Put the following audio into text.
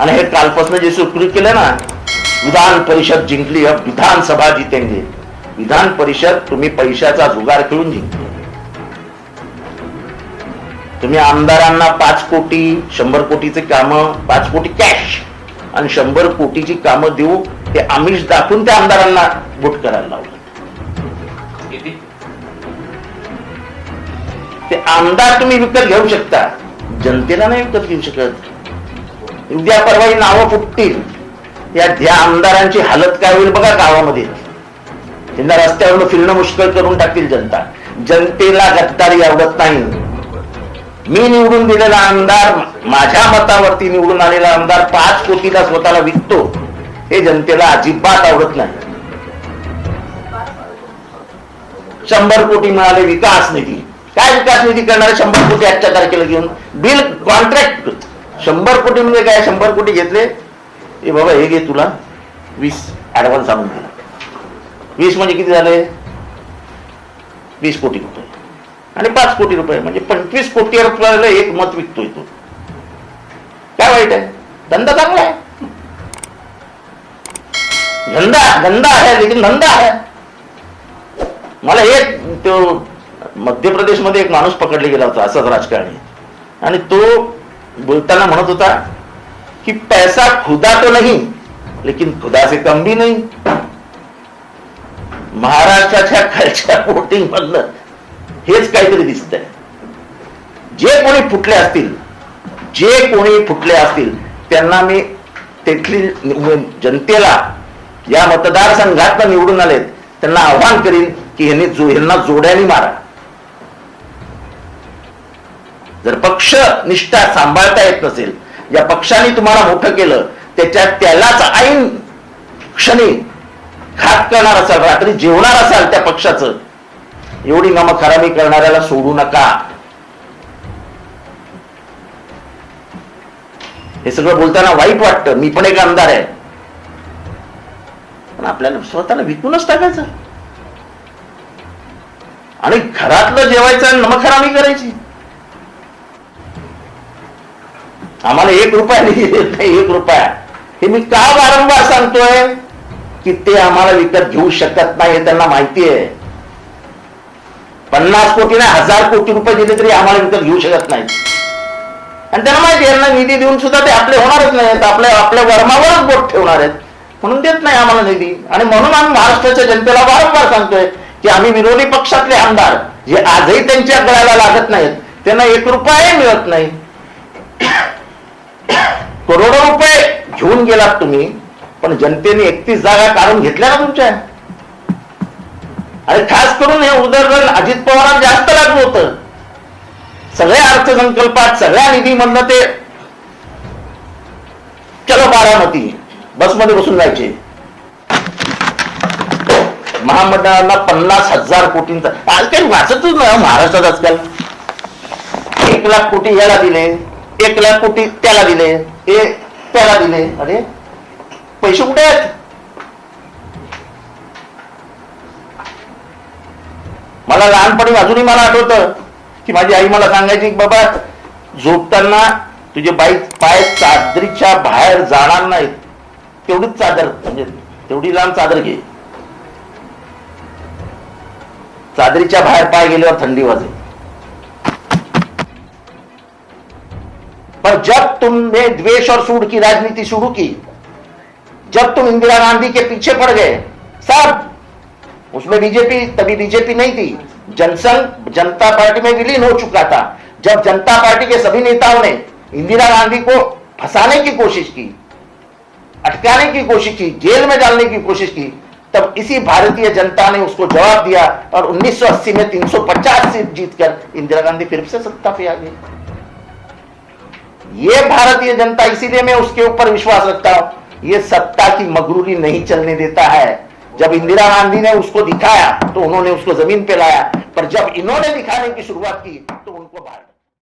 आणि हे कालपासून जे सुरू केलं ना विधान परिषद जिंकली विधानसभा जितेंगे. विधान परिषद तुम्ही पैशाचा जुगार खेळून जिंकली. तुम्ही आमदारांना पाच कोटी शंभर कोटीचे काम पाच कोटी कॅश आणि शंभर कोटीची कामं देऊ ते आमिष दाखवून त्या आमदारांना वोट करायला लावलं. ते आमदार तुम्ही विकत घेऊ शकता. जनतेला नाही विकत घेऊ शकत. उद्या परवा ही नावं फुटतील. या त्या आमदारांची हालत काय होईल बघा गावामध्ये. त्यांना रस्त्यावरून फिरणं मुश्किल करून टाकतील जनता. जनतेला गद्दारी आवडत नाही. मी निवडून दिलेला आमदार माझ्या मतावरती निवडून आलेला आमदार पाच कोटीला स्वतःला विकतो. हे जनतेला अजिबात आवडत नाही. शंभर कोटी मिळाले विकास निधी. काय विकास निधी करणारे शंभर कोटी आजच्या तारखेला घेऊन. बिल कॉन्ट्रॅक्ट शंभर कोटी म्हणजे काय? शंभर कोटी घेतले. ए बाबा हे घे तुला. वीस ऍडव्हान्स आणून दिला वीस म्हणजे किती झाले? वीस कोटी रुपये. आणि पाच कोटी रुपये म्हणजे पंचवीस कोटी रुपयाला एक मत विकतोय तो. काय वाईट आहे? धंदा चांगला आहे. धंदा धंदा आहे लेकिन धंदा आहे. मला एक तो मध्य प्रदेशमध्ये एक माणूस पकडले गेला होता असाच राजकारणी. आणि तो बोलताना म्हणत होता कि पैसा खुदा तो नहीं लेकिन खुदा से कम भी नहीं। महाराष्ट्राच्या खालच्या वोटिंग मधलं हेच काहीतरी दिसतंय. जे कोणी फुटले असतील जे कोणी फुटले असतील त्यांना मी तेथली जनतेला या मतदारसंघात निवडून आलेत त्यांना आव्हान करीन की ह्यांनी जो ह्यांना जोड्याने मारा. जर पक्ष निष्ठा सांभाळता येत नसेल या पक्षाने तुम्हाला मोठं केलं त्याच्या त्यालाच ऐन क्षणी घात करणार असाल रात्री जेवणार असाल त्या पक्षाचं एवढी नमखरामी करणाऱ्याला सोडू नका. हे सगळं बोलताना वाईट वाटतं. मी पण एक आमदार आहे. पण आपल्याला स्वतःला विकूनच टाकायचं. आणि घरातलं जेवायचं आणि नमखरामी करायची. आम्हाला एक रुपया देत नाही एक रुपया. हे मी का वारंवार सांगतोय? की ते आम्हाला विकत घेऊ शकत नाही हे त्यांना माहिती आहे. पन्नास कोटी नाही हजार कोटी रुपये दिले तरी आम्हाला विकत घेऊ शकत नाही आणि त्यांना माहिती आहे, यांना निधी देऊन सुद्धा ते आपले होणारच नाहीत आपल्या आपल्या वर्मावरच बोट ठेवणार आहेत. म्हणून देत नाही आम्हाला निधी. आणि म्हणून आम्ही महाराष्ट्राच्या जनतेला वारंवार सांगतोय की आम्ही विरोधी पक्षातले आमदार जे आजही त्यांच्या गळ्याला लागत नाहीत त्यांना एक रुपयाही मिळत नाही. करोडो रुपये घेऊन गेलात तुम्ही पण जनतेने एकतीस जागा काढून घेतल्या ना तुमच्या? आणि खास करून हे उदरगण अजित पवारांना जास्त लागलं होतं. सगळ्या अर्थसंकल्पात सगळ्या निधीमधनं ते चलो बारामती बसमध्ये बसून जायचे. महामंडळाला पन्नास हजार कोटींचा आजकाल काही वाचतच ना हो महाराष्ट्रात आजकाल. एक लाख कोटी याला दिले. एक लाख कोटी त्याला दिले. हे त्याला दिले. अरे पैसे कुठे आहेत? मला लहानपणी अजूनही मला आठवतं की माझी आई मला सांगायची की बाबा झोपताना तुझे बाई पाय चादरीच्या बाहेर जाणार नाहीत. तेवढीच चादर म्हणजे तेवढी लांब चादर घे. चादरीच्या बाहेर पाय गेल्यावर थंडी वाजेल पर जब तुमने द्वेष और सूड की राजनीति शुरू की, जब तुम इंदिरा गांधी के पीछे पड़ गए, सब, उसमें बीजेपी, तभी बीजेपी नहीं थी। जनसंघ, जनता पार्टी में विलीन हो चुका था। जब जनता पार्टी के सभी नेताओं ने इंदिरा गांधी को फंसाने की कोशिश की, अटकाने की कोशिश की, जेल में डालने की कोशिश की, तब इसी भारतीय जनता ने उसको जवाब दिया और 1980 में 350 सीट जीतकर इंदिरा गांधी फिर से सत्ता पे आ गई। ये भारतीय जनता, इसीलिए मैं उसके ऊपर विश्वास रखता हूँ। ये सत्ता की मगरूरी नहीं चलने देता है। जब इंदिरा गांधी ने उसको दिखाया तो उन्होंने उसको ज़मीन पे लाया। पर जब इन्होंने दिखाने की शुरुआत की तो उनको बाहर